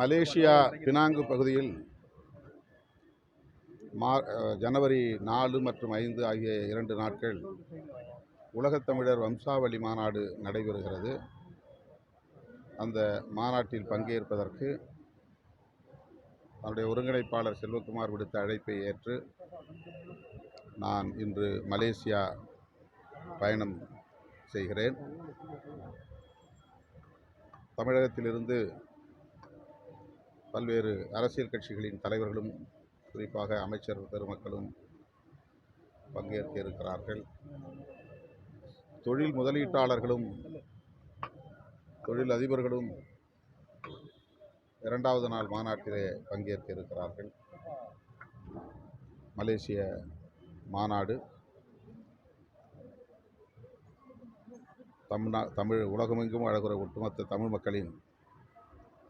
Malaysia Penang பகுதியில் மா ஜனவரி நாலு மற்றும் ஐந்து ஆகிய இரண்டு நாட்கள் உலகத் தமிழர் வம்சாவளி மாநாடு நடைபெறுகிறது. அந்த மாநாட்டில் பங்கேற்பதற்கு அவருடைய ஒருங்கிணைப்பாளர் செல்வகுமார் விடுத்த அழைப்பை ஏற்று நான் இன்று மலேசியா பயணம் செய்கிறேன். தமிழகத்திலிருந்து பல்வேறு அரசியல் கட்சிகளின் தலைவர்களும் குறிப்பாக அமைச்சர் பெருமக்களும் பங்கேற்க இருக்கிறார்கள் தொழில் முதலீட்டாளர்களும் தொழில் அதிபர்களும் இரண்டாவது நாள் மாநாட்டிலே பங்கேற்க இருக்கிறார்கள் மலேசிய மாநாடு தமிழ்நா தமிழ் உலகமெங்கும் அழகுற ஒட்டுமொத்த தமிழ் மக்களின்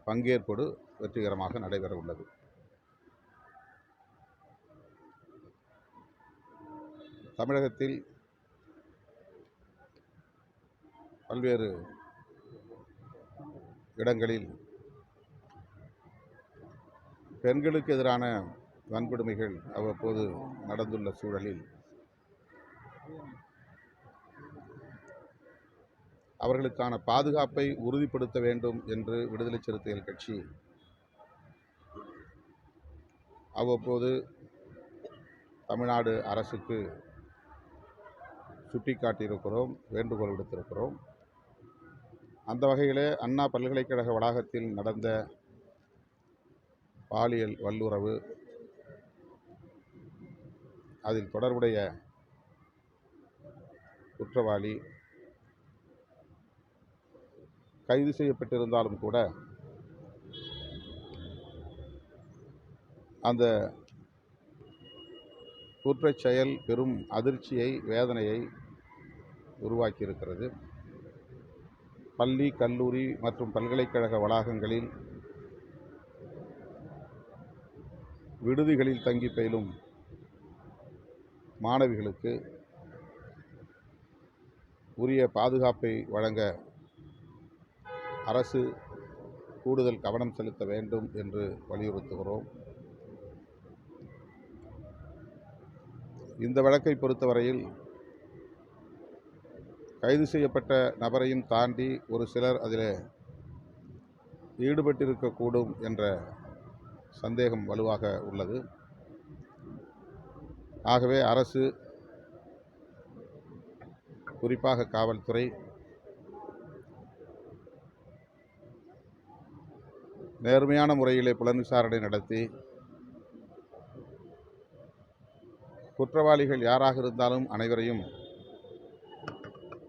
பங்கேற்போடு வெற்றிகரமாக நடைபெற உள்ளது தமிழகத்தில் பல்வேறு இடங்களில் பெண்களுக்கு எதிரான வன்கொடுமைகள் அவ்வப்போது நடந்துள்ள சூழலில் அவர்களுக்கான பாதுகாப்பை உறுதிப்படுத்த வேண்டும் என்று விடுதலை சிறுத்தைகள் கட்சி அவ்வப்போது தமிழ்நாடு அரசுக்கு சுட்டிக்காட்டியிருக்கிறோம் வேண்டுகோள் விடுத்திருக்கிறோம். அந்த வகையிலே அண்ணா பல்கலைக்கழக வளாகத்தில் நடந்த பாலியல் வல்லுறவு அதில் தொடர்புடைய குற்றவாளி கைது செய்யப்பட்டிருந்தாலும் கூட அந்த குற்றச் செயல் பெரும் அதிர்ச்சியை வேதனையை உருவாக்கியிருக்கிறது. பள்ளி கல்லூரி மற்றும் பல்கலைக்கழக வளாகங்களில் விடுதிகளில் தங்கி பயிலும் மாணவிகளுக்கு உரிய பாதுகாப்பை வழங்க அரசு கூடுதல் கவனம் செலுத்த வேண்டும் என்று வலியுறுத்துகிறோம். இந்த வழக்கை பொறுத்தவரையில் கைது செய்யப்பட்ட நபரையும் தாண்டி ஒரு சிலர் அதில் ஈடுபட்டிருக்கக்கூடும் என்ற சந்தேகம் வலுவாக உள்ளது. ஆகவே அரசு குறிப்பாக காவல்துறை நேர்மையான முறையிலே புலன் விசாரணை நடத்தி குற்றவாளிகள் யாராக இருந்தாலும் அனைவரையும்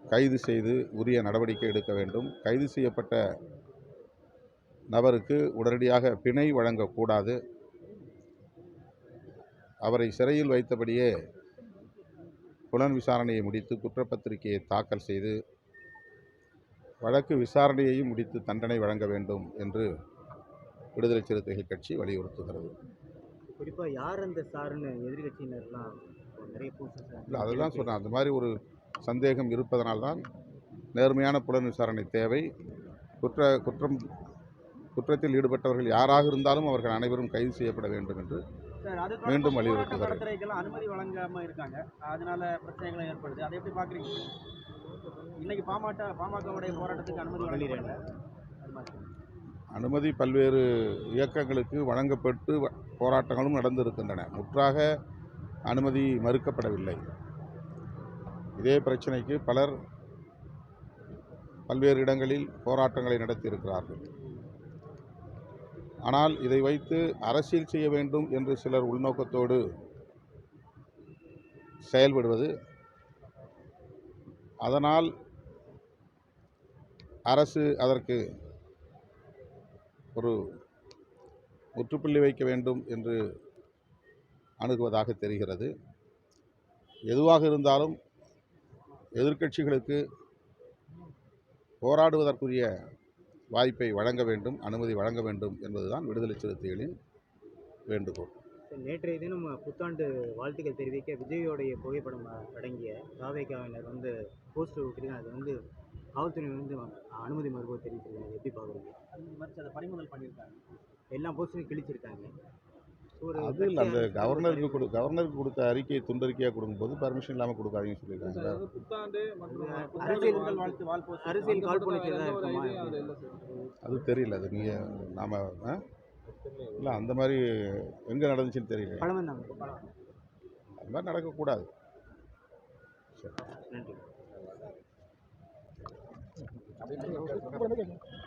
கைது செய்து உரிய நடவடிக்கை எடுக்க வேண்டும். கைது செய்யப்பட்ட நபருக்கு உடனடியாக பிணை வழங்கக்கூடாது அவரை சிறையில் வைத்தபடியே புலன் விசாரணையை முடித்து குற்றப்பத்திரிகையை தாக்கல் செய்து வழக்கு விசாரணையையும் முடித்து தண்டனை வழங்க வேண்டும் என்று விடுதலை சிறுத்தைகள் கட்சி வலியுறுத்துகிறது. குறிப்பா யார் அந்த சாருன்னு எதிர்கட்சியினர்லாம் இல்லை அதுதான் சொன்னேன் அந்த மாதிரி ஒரு சந்தேகம் இருப்பதனால்தான் நேர்மையான புலன் விசாரணை தேவை. குற்ற குற்றம் குற்றத்தில் ஈடுபட்டவர்கள் யாராக இருந்தாலும் அவர்கள் அனைவரும் கைது செய்யப்பட வேண்டும் என்று மீண்டும் வலியுறுத்துகிறேன். அனுமதி வழங்காம இருக்காங்க. அதனால பிரச்சனைகளும் ஏற்படுது. அதை எப்படி பாக்குறீங்க இன்னைக்கு பாமக பாமகவுடைய போராட்டத்துக்கு அனுமதி வழங்கல அனுமதி பல்வேறு இயக்கங்களுக்கு வழங்கப்பட்டு வ- போராட்டங்களும் நடந்திருக்கின்றன. முற்றாக அனுமதி மறுக்கப்படவில்லை. இதே பிரச்சனைக்கு பலர் பல்வேறு இடங்களில் போராட்டங்களை நடத்தியிருக்கிறார்கள். ஆனால் இதை வைத்து அரசியல் செய்ய வேண்டும் என்று சிலர் உள்நோக்கத்தோடு செயல்படுவது அதனால் அரசு அதற்கு ஒரு முற்றுப்புள்ளி வைக்க வேண்டும் என்று அணுகுவதாக தெரிகிறது. எதுவாக இருந்தாலும் எதிர்க்கட்சிகளுக்கு போராடுவதற்குரிய வாய்ப்பை வழங்க வேண்டும் அனுமதி வழங்க வேண்டும் என்பதுதான் விடுதலை சிறுத்தைகளின் வேண்டுகோள். நேற்றைய தினம் புத்தாண்டு வாழ்த்துக்கள் தெரிவிக்க விஜயோடைய புகைப்படம் அடங்கிய தாவேக்காவினர் வந்து போஸ்டர் விட்டுருக்காங்க அது வந்து காவல்துறை வந்து அனுமதி மறுபோது தெரிவிச்சிருக்காங்க. எப்படி பார்க்குறீங்க? மறிச்சு அதை பறிமுதல் பண்ணியிருக்காங்க. எல்லா போஸ்டரையும் கிழிச்சிருக்காங்க. அது இல்லை அந்த கவர்னருக்கு கொடு கவர்னருக்கு கொடுத்த அறிக்கையை துண்டறிக்கையாக கொடுக்கும்போது பர்மிஷன் இல்லாமல் கொடுக்காதீங்கன்னு சொல்லியிருக்காங்க புத்தாண்டு அரசியல் சார். அது தெரியல அது நீங்கள் நாம் இல்லை அந்த மாதிரி எங்கே நடந்துச்சுன்னு தெரியல. அது மாதிரி நடக்கக்கூடாது. நன்றி. Ini 能给你